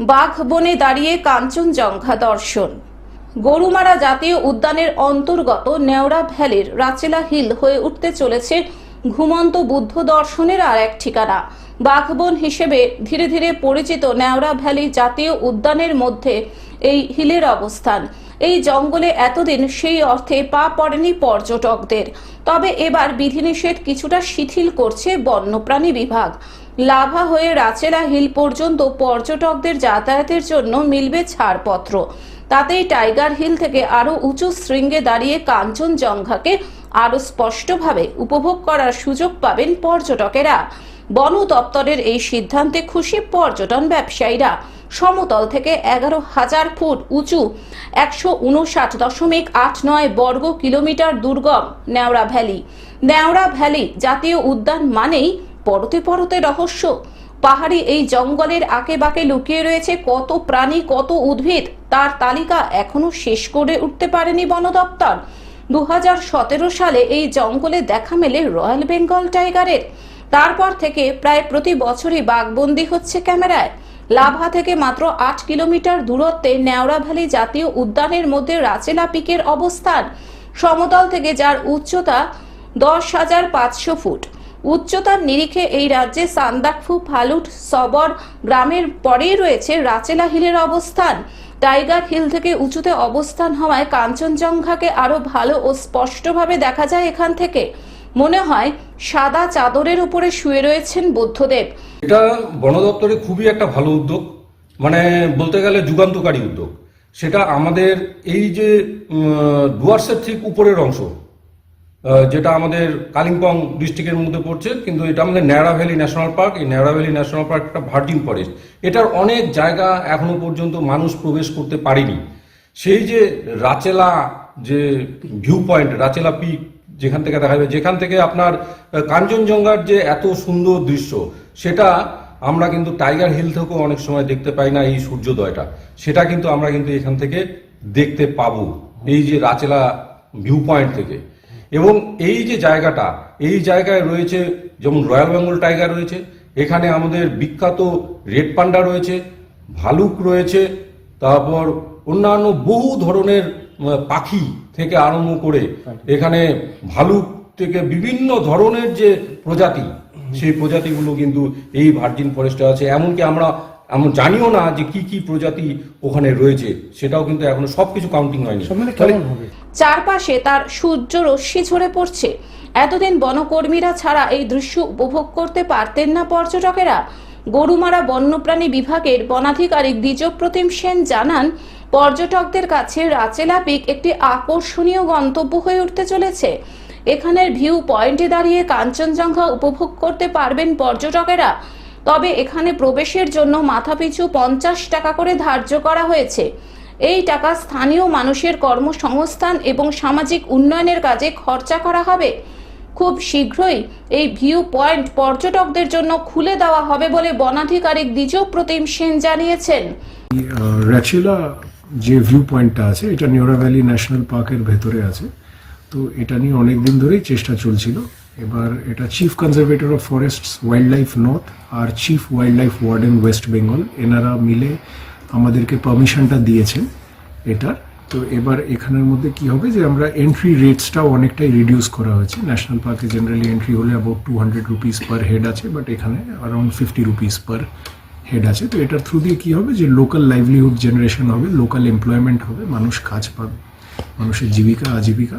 বাঘ বনে দাঁড়িয়ে কাঞ্চনজঙ্ঘা দর্শন। গরুমারা জাতীয় উদ্যানের অন্তর্গত নেওড়া ভ্যালির রাচেলা হিল হয়ে উঠতে চলেছে ঘুমন্ত বুদ্ধ দর্শনের আর এক ঠিকানা। বাঘবন হিসেবে ধীরে ধীরে পরিচিত নেওড়া ভ্যালি জাতীয় উদ্যানের মধ্যে এই হিলের অবস্থান। এই জঙ্গলে এতদিন সেই অর্থে পা পড়েনি পর্যটকদের। তবে এবার বিধিনিষেধ কিছুটা শিথিল করছে বন্যপ্রাণী বিভাগ। লাভা হয়ে রাচেলা হিল পর্যন্ত পর্যটকদের যাতায়াতের জন্য মিলবে ছাড়পত্র। তাতেই টাইগার হিল থেকে আরও উঁচু শৃঙ্গে দাঁড়িয়ে কাঞ্চনজঙ্ঘাকে আরও স্পষ্টভাবে উপভোগ করার সুযোগ পাবেন পর্যটকেরা। বন দপ্তরের এই সিদ্ধান্তে খুশি পর্যটন ব্যবসায়ীরা। সমতল থেকে এগারো হাজার ফুট উঁচু, একশো উনষাট দশমিক আট নয় বর্গ কিলোমিটার দুর্গম নেওড়া ভ্যালি। নেওড়া ভ্যালি জাতীয় উদ্যান মানেই পরতে পরতে রহস্য। পাহাড়ি এই জঙ্গলের আঁকে বাঁকে লুকিয়ে রয়েছে কত প্রাণী, কত উদ্ভিদ, তার তালিকা এখনও শেষ করে উঠতে পারেনি বন দপ্তর। দু সালে এই জঙ্গলে দেখা মেলে রয়্যাল বেঙ্গল টাইগারের। তারপর থেকে প্রায় প্রতি বছরই বাঘবন্দি হচ্ছে ক্যামেরায়। লাভা থেকে মাত্র আট কিলোমিটার দূরত্বে নেওড়া ভ্যালি জাতীয় উদ্যানের মধ্যে রাচেলা পিকের অবস্থান। সমতল থেকে যার উচ্চতা দশ হাজার পাঁচশো ফুট। উচ্চতার নিরিখে এই রাজ্যে সান্দাকফু, ফালুট, সবর গ্রামের পরেই রয়েছে রাচেলা হিলের অবস্থান। টাইগার হিল থেকে উঁচুতে অবস্থান হওয়ায় কাঞ্চনজঙ্ঘাকে আরও ভালো ও স্পষ্টভাবে দেখা যায় এখান থেকে। মনে হয় সাদা চাদরের উপরে শুয়ে রয়েছেন বুদ্ধদেব। এটা বন দপ্তরে খুবই একটা ভালো উদ্যোগ মানে বলতে গেলে যুগান্তকারী উদ্যোগ। সেটা আমাদের এই যে ডুয়ার্সের ঠিক উপরের অংশ যেটা আমাদের কালিম্পং ডিস্ট্রিক্টের মধ্যে পড়ছে, কিন্তু এটা আমাদের ন্যাড়া ভ্যালি ন্যাশনাল পার্ক এই ন্যাড়া ভ্যালি ন্যাশনাল পার্ক একটা ভার্জিন ফরেস্ট এটার অনেক জায়গা এখনও পর্যন্ত মানুষ প্রবেশ করতে পারেনি। সেই যে রাচেলা যে ভিউ পয়েন্ট রাচেলা পিক যেখান থেকে দেখা যাবে যেখান থেকে আপনার কাঞ্চনজঙ্ঘার যে এত সুন্দর দৃশ্য, সেটা আমরা কিন্তু টাইগার হিল থেকেও অনেক সময় দেখতে পাই না এই সূর্যোদয়টা। সেটা কিন্তু আমরা কিন্তু এখান থেকে দেখতে পাবো। এই যে রাচেলা ভিউ পয়েন্ট থেকে। এবং এই যে জায়গাটা এই জায়গায় রয়েছে যেমন রয়্যাল বেঙ্গল টাইগার রয়েছে এখানে আমাদের বিখ্যাত রেড পান্ডা রয়েছে ভালুক রয়েছে তারপর অন্যান্য বহু ধরনের পাখি থেকে আরম্ভ করে এখানে ভালুক থেকে বিভিন্ন ধরনের যে প্রজাতি সেই প্রজাতিগুলো কিন্তু এই ভার্জিন ফরেস্টে আছে। এমনকি আমরা আমরা জানিও না যে কি কি প্রজাতি ওখানে রয়েছে সেটাও কিন্তু এখনও সবকিছু কাউন্টিং হয়নি। চারপাশে তার সূর্য রশ্মি ঝরে পড়ছে। এতদিন বনকর্মীরা ছাড়া এই দৃশ্য উপভোগ করতে পারতেন না পর্যটকেরা। গরুমারা বন্যপ্রাণী বিভাগের বনাধিকারিক দ্বিজপ্রতিম সেন জানান পর্যটকদের কাছে রাচেলা পিক একটি আকর্ষণীয় গন্তব্য হয়ে উঠতে চলেছে। এখানের ভিউ পয়েন্টে দাঁড়িয়ে কাঞ্চনজঙ্ঘা উপভোগ করতে পারবেন পর্যটকেরা। তবে এখানে প্রবেশের জন্য মাথাপিছু পঞ্চাশ টাকা করে ধার্য করা হয়েছে। এই টাকা স্থানীয় মানুষের কর্মসংস্থান এবং সামাজিক উন্নয়নের কাজে খরচা করা হবে। খুব শীঘ্রই এই ভিউ পয়েন্ট পর্যটকদের জন্য খুলে দেওয়া হবে বলে বনাধিকারিক দ্বিজ প্রতিম সেন জানিয়েছেন। র্যাচেলা যে ভিউ পয়েন্টটা আছে, এটা নিওরা ভ্যালি ন্যাশনাল পার্কের ভেতরে আছে। তো এটা নিয়ে অনেক দিন ধরেই চেষ্টা চলছিল। এবার এটা chief conservator of forests wildlife north R chief wildlife warden West Bengal এনারা মিলে আমাদেরকে পারমিশনটা দিয়েছেন এটার। তো এবার এখানের মধ্যে কি হবে যে আমরা এন্ট্রি রেটসটাও অনেকটাই রিডিউস করা হয়েছে। ন্যাশনাল পার্কে জেনারেলি এন্ট্রি হলে about two hundred rupees per head আছে বাট এখানে around fifty rupees per head আছে। তো এটার থ্রু দিয়ে কি হবে যে লোকাল লাইভলিহুড জেনারেশন হবে লোকাল এমপ্লয়মেন্ট হবে, মানুষ কাজ পাবে, মানুষের জীবিকা আজীবিকা